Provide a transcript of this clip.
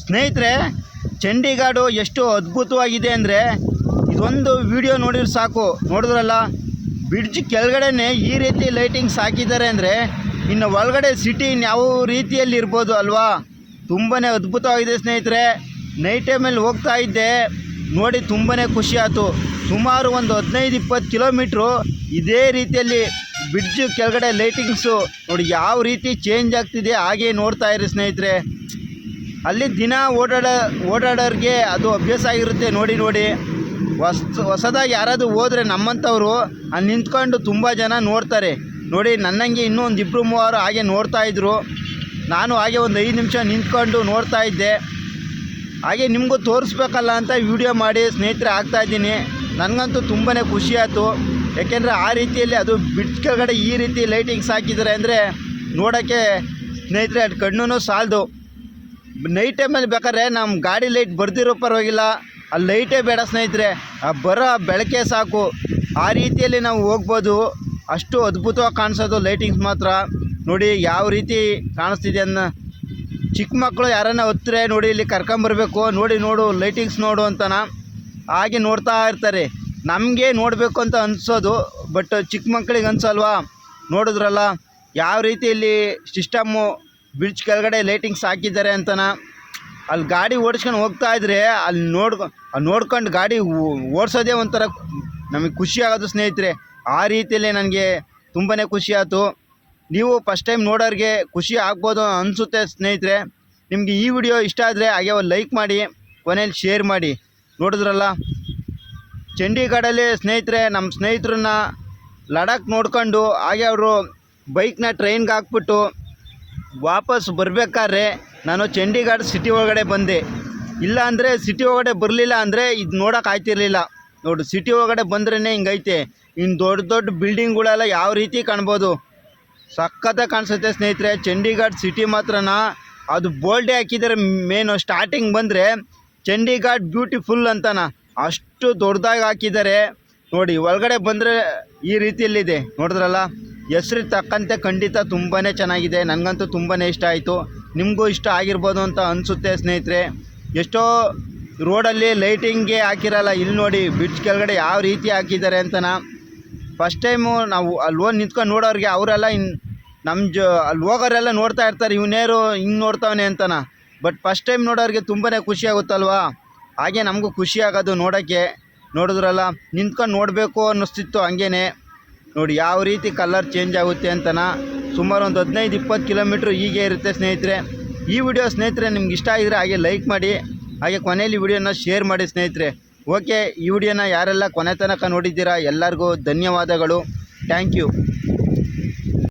ಸ್ನೇಹಿತರೆ ಚಂಡೀಗಾಡು ಎಷ್ಟು ಅದ್ಭುತವಾಗಿದೆ ಅಂದರೆ ಇದೊಂದು ವಿಡಿಯೋ ನೋಡಿದ್ರೆ ಸಾಕು. ನೋಡಿದ್ರಲ್ಲ? ಬ್ರಿಡ್ಜ್ ಕೆಳಗಡೆನೆ ಈ ರೀತಿ ಲೈಟಿಂಗ್ಸ್ ಹಾಕಿದ್ದಾರೆ ಅಂದರೆ ಇನ್ನು ಒಳಗಡೆ ಸಿಟಿ ಯಾವ ರೀತಿಯಲ್ಲಿ ಇರ್ಬೋದು ಅಲ್ವಾ? ತುಂಬಾ ಅದ್ಭುತವಾಗಿದೆ ಸ್ನೇಹಿತರೆ. ನೈಟ್ ಟೈಮಲ್ಲಿ ಹೋಗ್ತಾ ಇದ್ದೆ. ನೋಡಿ ತುಂಬಾ ಖುಷಿ ಆಯಿತು. ಸುಮಾರು ಒಂದು ಹದಿನೈದು, ಇಪ್ಪತ್ತು ಕಿಲೋಮೀಟ್ರು ಇದೇ ರೀತಿಯಲ್ಲಿ ಬ್ರಿಡ್ಜ್ ಕೆಳಗಡೆ ಲೈಟಿಂಗ್ಸು ನೋಡಿ ಯಾವ ರೀತಿ ಚೇಂಜ್ ಆಗ್ತಿದೆ ಹಾಗೆ ನೋಡ್ತಾ ಇರಿ ಸ್ನೇಹಿತರೆ. ಅಲ್ಲಿ ದಿನ ಓಡಾಡ, ಓಡಾಡೋರಿಗೆ ಅದು ಅಭ್ಯಾಸ ಆಗಿರುತ್ತೆ. ನೋಡಿ ನೋಡಿ. ಹೊಸ, ಹೊಸದಾಗಿ ಯಾರಾದರೂ ಹೋದರೆ ನಮ್ಮಂಥವ್ರು ಅಲ್ಲಿ ನಿಂತ್ಕೊಂಡು ತುಂಬ ಜನ ನೋಡ್ತಾರೆ. ನೋಡಿ, ನನ್ನಂಗೆ ಇನ್ನೂ ಒಂದು ಇಬ್ಬರು ಮೂವರು ಹಾಗೆ ನೋಡ್ತಾ ಇದ್ದರು ನಾನು ಹಾಗೆ ಒಂದು ಐದು ನಿಮಿಷ ನಿಂತ್ಕೊಂಡು ನೋಡ್ತಾ ಇದ್ದೆ. ಹಾಗೆ ನಿಮಗೂ ತೋರಿಸ್ಬೇಕಲ್ಲ ಅಂತ ವಿಡಿಯೋ ಮಾಡಿ ಸ್ನೇಹಿತರೆ ಆಗ್ತಾಯಿದ್ದೀನಿ ನನಗಂತೂ ತುಂಬಾ ಖುಷಿಯಾಯಿತು ಯಾಕೆಂದರೆ ಆ ರೀತಿಯಲ್ಲಿ ಅದು ಬ್ರಿಡ್ಜ್ ಕೆಳಗಡೆ ಈ ರೀತಿ ಲೈಟಿಂಗ್ಸ್ ಹಾಕಿದ್ದಾರೆ ಅಂದರೆ ನೋಡೋಕ್ಕೆ ಸ್ನೇಹಿತರೆ ಅದು ಕಣ್ಣು ಸಾಲದು. ನೈಟ್ ಟೈಮಲ್ಲಿ ಬೇಕಾದ್ರೆ ನಮ್ಮ ಗಾಡಿ ಲೈಟ್ ಬರ್ದಿರೋ ಪರವಾಗಿಲ್ಲ. ಆ ಲೈಟೇ ಬೇಡ ಸ್ನೇಹಿತರೆ, ಆ ಬರೋ ಬೆಳಕೆ ಸಾಕು. ಆ ರೀತಿಯಲ್ಲಿ ನಾವು ಹೋಗ್ಬೋದು. ಅಷ್ಟು ಅದ್ಭುತವಾಗಿ ಕಾಣಿಸೋದು ಲೈಟಿಂಗ್ಸ್ ಮಾತ್ರ. ನೋಡಿ ಯಾವ ರೀತಿ ಕಾಣಿಸ್ತಿದೆ ಅನ್ನ ಚಿಕ್ಕ ಮಕ್ಕಳು ಯಾರನ್ನ ಹೊತ್ತರೆ ನೋಡಿ ಇಲ್ಲಿ ಕರ್ಕೊಂಬರ್ಬೇಕು. ನೋಡಿ ನೋಡು ಲೈಟಿಂಗ್ಸ್ ನೋಡು ಅಂತನ. ಹಾಗೆ ನೋಡ್ತಾ ಇರ್ತಾರೆ. ನಮಗೆ ನೋಡಬೇಕು ಅಂತ ಅನಿಸೋದು. ಬಟ್ ಚಿಕ್ಕ ಮಕ್ಕಳಿಗೆ ಅನಿಸಲ್ವಾ? ನೋಡಿದ್ರಲ್ಲ. ಯಾವ ರೀತಿ ಇಲ್ಲಿ ಸಿಸ್ಟಮ್ಮು ಬ್ರಿಡ್ಜ್ ಕೆಳಗಡೆ ಲೈಟಿಂಗ್ಸ್ ಹಾಕಿದ್ದಾರೆ ಅಂತನ. ಅಲ್ಲಿ ಗಾಡಿ ಓಡಿಸ್ಕೊಂಡು ಹೋಗ್ತಾ ಇದ್ರೆ ಅಲ್ಲಿ ನೋಡ್ಕೊ ನೋಡ್ಕೊಂಡು ಗಾಡಿ ಓಡಿಸೋದೇ ಓಡ್ಸೋದೇ ಒಂಥರ ನಮಗೆ ಖುಷಿ ಆಗೋದು ಸ್ನೇಹಿತರೆ. ಆ ರೀತಿಯಲ್ಲಿ ನನಗೆ ತುಂಬಾ ಖುಷಿ ಆಯಿತು. ನೀವು ಫಸ್ಟ್ ಟೈಮ್ ನೋಡೋರಿಗೆ ಖುಷಿ ಆಗ್ಬೋದು ಅನಿಸುತ್ತೆ ಸ್ನೇಹಿತರೆ. ನಿಮಗೆ ಈ ವಿಡಿಯೋ ಇಷ್ಟ ಆದರೆ ಹಾಗೆ ಒಂದು ಲೈಕ್ ಮಾಡಿ ಕೊನೆಯಲ್ಲಿ ಶೇರ್ ಮಾಡಿ. ನೋಡಿದ್ರಲ್ಲ? ಚಂಡೀಗಢಲ್ಲಿ ಸ್ನೇಹಿತರೆ ನಮ್ಮ ಸ್ನೇಹಿತರನ್ನ ಲಡಾಖ್ ನೋಡ್ಕೊಂಡು ಹಾಗೆ ಅವರು ಬೈಕ್ನ ಟ್ರೈನ್ಗೆ ಹಾಕ್ಬಿಟ್ಟು ವಾಪಸ್ ಬರಬೇಕಾದ್ರೆ ನಾನು ಚಂಡೀಗಢ ಸಿಟಿ ಒಳಗಡೆ ಬಂದೆ. ಇಲ್ಲ ಅಂದರೆ ಸಿಟಿ ಒಳಗಡೆ ಬರಲಿಲ್ಲ ಅಂದರೆ ಇದು ನೋಡೋಕೆ ಆಯ್ತಿರಲಿಲ್ಲ. ನೋಡು ಸಿಟಿ ಒಳಗಡೆ ಬಂದ್ರೇ ಹಿಂಗೈತೆ. ಇನ್ನು ದೊಡ್ಡ ದೊಡ್ಡ ಬಿಲ್ಡಿಂಗ್ಗಳೆಲ್ಲ ಯಾವ ರೀತಿ ಕಾಣ್ಬೋದು? ಸಖತ್ತಾಗಿ ಕಾಣಿಸುತ್ತೆ ಸ್ನೇಹಿತರೆ, ಚಂಡೀಗಢ ಸಿಟಿ ಮಾತ್ರನ, ಅದು ಬೋಲ್ಡೆ ಹಾಕಿದ್ದಾರೆ ಮೇನು ಸ್ಟಾರ್ಟಿಂಗ್ ಬಂದರೆ ಚಂಡೀಗಢ ಬ್ಯೂಟಿಫುಲ್ ಅಂತನ. ಅಷ್ಟು ದೊಡ್ಡದಾಗಿ ಹಾಕಿದ್ದಾರೆ ನೋಡಿ, ಒಳಗಡೆ ಬಂದರೆ ಈ ರೀತಿಯಲ್ಲಿದೆ. ನೋಡಿದ್ರಲ್ಲ? ಹೆಸ್ರು ತಕ್ಕಂತೆ ಖಂಡಿತ ತುಂಬಾ ಚೆನ್ನಾಗಿದೆ. ನನಗಂತೂ ತುಂಬಾ ಇಷ್ಟ ಆಯಿತು. ನಿಮಗೂ ಇಷ್ಟ ಆಗಿರ್ಬೋದು ಅಂತ ಅನಿಸುತ್ತೆ ಸ್ನೇಹಿತರೆ. ಎಷ್ಟೋ ರೋಡಲ್ಲಿ ಲೈಟಿಂಗೇ ಹಾಕಿರಲ್ಲ. ಇಲ್ಲಿ ನೋಡಿ ಬ್ರಿಡ್ಜ್ ಕೆಳಗಡೆ ಯಾವ ರೀತಿ ಹಾಕಿದ್ದಾರೆ ಅಂತನ ಫಸ್ಟ್ ಟೈಮು ನಾವು ಅಲ್ಲಿ ಹೋಗಿ ನಿಂತ್ಕೊಂಡು ನೋಡೋರಿಗೆ ಅವರೆಲ್ಲ ಇನ್ ನಮ್ಮ ಜ ಅಲ್ಲಿ ಹೋಗೋರೆಲ್ಲ ನೋಡ್ತಾ ಇರ್ತಾರೆ. ಇವನೇರು ಹಿಂಗೆ ನೋಡ್ತಾವನೆ ಅಂತನ ಬಟ್ ಫಸ್ಟ್ ಟೈಮ್ ನೋಡೋರಿಗೆ ತುಂಬಾ ಖುಷಿ ಆಗುತ್ತಲ್ವಾ? ಹಾಗೆ ನಮಗೂ ಖುಷಿ ಆಗೋದು ನೋಡೋಕ್ಕೆ ನೋಡಿದ್ರಲ್ಲ ನಿಂತ್ಕೊಂಡು ನೋಡಬೇಕು ಅನ್ನಿಸ್ತಿತ್ತು ಹಂಗೇನೆ. ನೋಡಿ ಯಾವ ರೀತಿ ಕಲರ್ ಚೇಂಜ್ ಆಗುತ್ತೆ ಅಂತನ ಸುಮಾರು ಒಂದು ಹದಿನೈದು, ಇಪ್ಪತ್ತು ಕಿಲೋಮೀಟ್ರ್ ಹೀಗೆ ಇರುತ್ತೆ ಸ್ನೇಹಿತರೆ. ಈ ವಿಡಿಯೋ ಸ್ನೇಹಿತರೆ ನಿಮ್ಗೆ ಇಷ್ಟ ಆಗಿದ್ರೆ ಹಾಗೆ ಲೈಕ್ ಮಾಡಿ, ಹಾಗೆ ಕೊನೆಯಲ್ಲಿ ವಿಡಿಯೋನ ಶೇರ್ ಮಾಡಿ ಸ್ನೇಹಿತರೆ. ಓಕೆ ಈ ವಿಡಿಯೋನ ಯಾರೆಲ್ಲ ಕೊನೆ ತನಕ ನೋಡಿದ್ದೀರಾ ಎಲ್ಲರಿಗೂ ಧನ್ಯವಾದಗಳು. Thank you